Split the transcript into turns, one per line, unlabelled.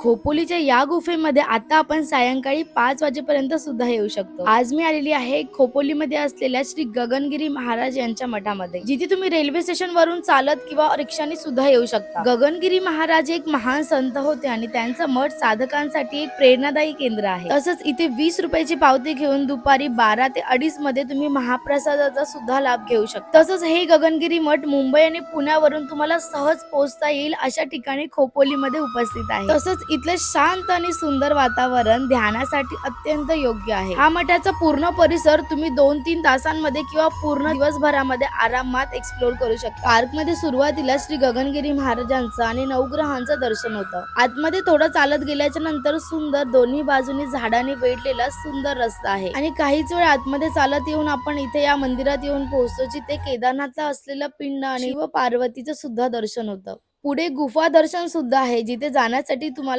खोपोलीच्या या गुफेमध्ये आता आपण सायंकाळी पाच वाजेपर्यंत सुद्धा येऊ शकतो. आज मी आलेली आहे खोपोलीमध्ये असलेल्या श्री गगनगिरी महाराज यांच्या मठामध्ये जिथे तुम्ही रेल्वे स्टेशन वरून चालत किंवा रिक्षाने सुद्धा येऊ शकता. गगनगिरी महाराज एक महान संत होते आणि त्यांचं मठ साधकांसाठी एक प्रेरणादायी केंद्र आहे. तसंच इथे वीस रुपयाची पावती घेऊन दुपारी बारा ते अडीच मध्ये तुम्ही महाप्रसादाचा सुद्धा लाभ घेऊ शकता. तसंच हे गगनगिरी मठ मुंबई आणि पुण्यावरून तुम्हाला सहज पोहोचता येईल अशा ठिकाणी खोपोलीमध्ये उपस्थित आहे. तसंच इथलं शांत आणि सुंदर वातावरण ध्यानासाठी अत्यंत योग्य आहे. हा मठाचा पूर्ण परिसर तुम्ही दोन तीन तासांमध्ये किंवा पूर्ण दिवसभरामध्ये आरामात एक्सप्लोर करू शकता. पार्कमध्ये सुरुवातीला श्री गगनगिरी महाराजांचं आणि नवग्रहांचं दर्शन होतं. आतमध्ये थोडं चालत गेल्याच्यानंतर सुंदर दोन्ही बाजूनी झाडांनी वेढलेला सुंदर रस्ता आहे. आणि काहीच वेळ आतमध्ये चालत येऊन आपण इथे या मंदिरात येऊन पोहोचतो जिथे केदारनाथला असलेलं पिंड आणि व पार्वतीचं सुद्धा दर्शन होतं. पुढे गुफा दर्शन सुद्धा आहे जिथे जाण्यासाठी तुम्हाला